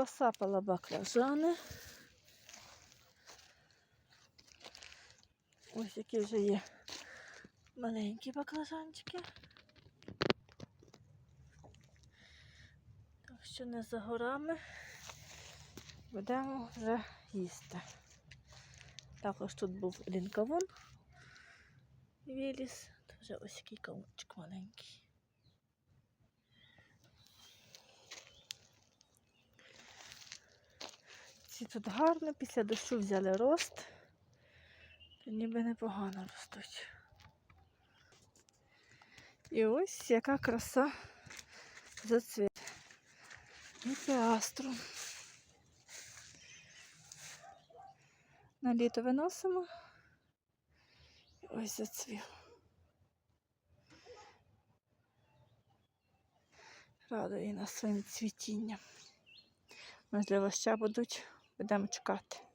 Посапала баклажани. Ось які вже є маленькі баклажанчики. Так що не за горами будемо вже їсти. Також тут був один кавун виліз. Це вже ось який кавунчик маленький. Ці тут гарно, після дощу взяли рост. Ніби непогано ростуть. І ось яка краса зацвіт. І піастру. На літо виносимо. І ось зацвів. Радує нас своїм цвітінням. Можливо, ще будуть, будемо чекати.